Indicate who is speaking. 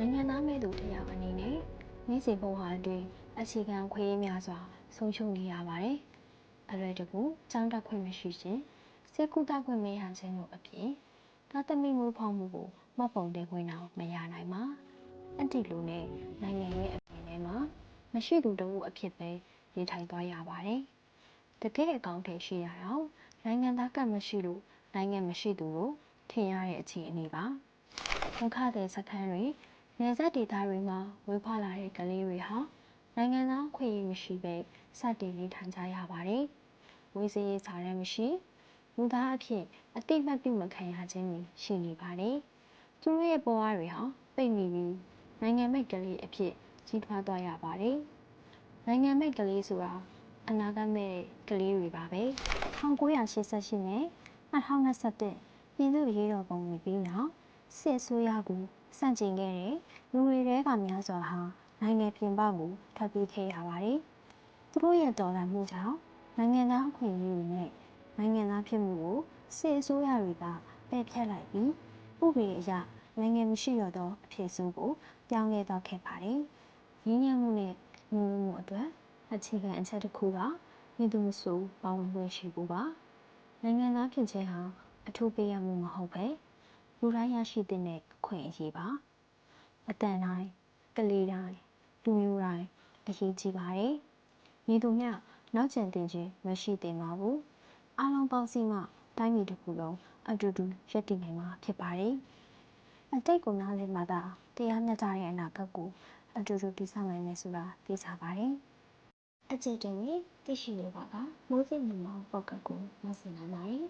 Speaker 1: နိုင်ငံသားမဲ့သူတစ်ယောက်အနေနဲ့နေ့စဉ်ဘဝအတွင်းအခြေခံခွင့်ရများစွာဆုံးရှုံးနေရပါတယ်။အလွယ်တကူကြောင်းတက်ခွင့်မရှိခြင်းစေကူတာခွင့်မရခြင်းတို့အပြင်သားသမီးမျိုးဖောက်မှုကိုမှတ်ပုံတင်ခွင့်တော့မရနိုင်ပါ။အန်တီလူနဲ့နိုင်ငံရဲ့အပြင်ထဲမှာမရှိသူတဦးအဖြစ်ပဲနေထိုင်သွားရပါတယ်။တကယ်အကောင့်ထဲရှိရအောင်နိုင်ငံသားကမရှိလို့နိုင်ငံမရှိသူကိုထင်ရတဲ့အခြေအနေပါ။ဒုက္ခသည်စခန်းတွေ နေဆက်ဒေသတွေမှာဝေးဖွာလာတဲ့ကလေးတွေဟာနိုင်ငံသားခွင့်ရမရှိပဲစတင်နေထိုင်ကြရပါတယ်။ဝေးစည်းရေးစာရမ်းမရှိလူသားအဖြစ်အတိမတ်ပြုမခံရခြင်းတွေရှိနေပါတယ်။သူတို့ရဲ့ဘဝတွေဟာပိတ်မိပြီးနိုင်ငံမိတ်ကလေးအဖြစ်ကြီးထွားသွားရပါတယ်။နိုင်ငံမိတ်ကလေးဆိုတာအနာဂတ်မဲ့ကလေးတွေပါပဲ1988နဲ့2021ပြည်သူ့ရေးတော်ပုံတွေပြီးနောက် စစ်အစိုးရကိုစန့်ကျင်ခဲ့တဲ့လူတွေတဲကများစွာဟာ နိုင်ငံပြင်ပကိုထွက်ပြေးခဲ့ရပါတယ်။သူတို့ရဲ့တော်လှန်မှုကြောင့်နိုင်ငံသားအခွင့်အရေးတွေနဲ့နိုင်ငံသားဖြစ်မှုကိုစစ်အစိုးရတွေကပယ်ဖျက်လိုက်ပြီးဥပဒေအရနိုင်ငံမရှိတော့သောအဖြစ်ဆိုးကိုပြောင်းလဲသွားခဲ့ပါတယ်။ရင်းနှီးမှုနဲ့လူမှုအတွက်အခြေခံအချက်တစ်ခုကမြင့်သူမဆိုပေါင်းဝင်ရှိဖို့ပါ။နိုင်ငံသားဖြစ်ခြင်းဟာအထူးပေးရမှုမဟုတ်ပဲ လူတိုင်းရရှိတဲ့အခွင့်အရေးပါအတန်တိုင်းကလေးတိုင်းလူမျိုးတိုင်းအရေးကြီးပါတယ်ညီသူမျှနောက်ကျန်တင်ခြင်းမရှိသင့်ပါဘူးအားလုံးပေါင်းစည်းမှတိုင်းပြည်တစ်ခုလုံးအတူတူရပ်တည်နိုင်မှာဖြစ်ပါတယ်အတိတ်ကိုနားလည်မှသာတရားမျှတတဲ့အနာဂတ်ကိုအတူတူတည်ဆောက်နိုင်မယ်ဆိုတာသိကြပါတယ်အကျင့်တွေသိရှိနေပါကမိုးစိမ်မှုမှာပေါက်ကတ်ကိုမဆင်နိုင်ပါတယ်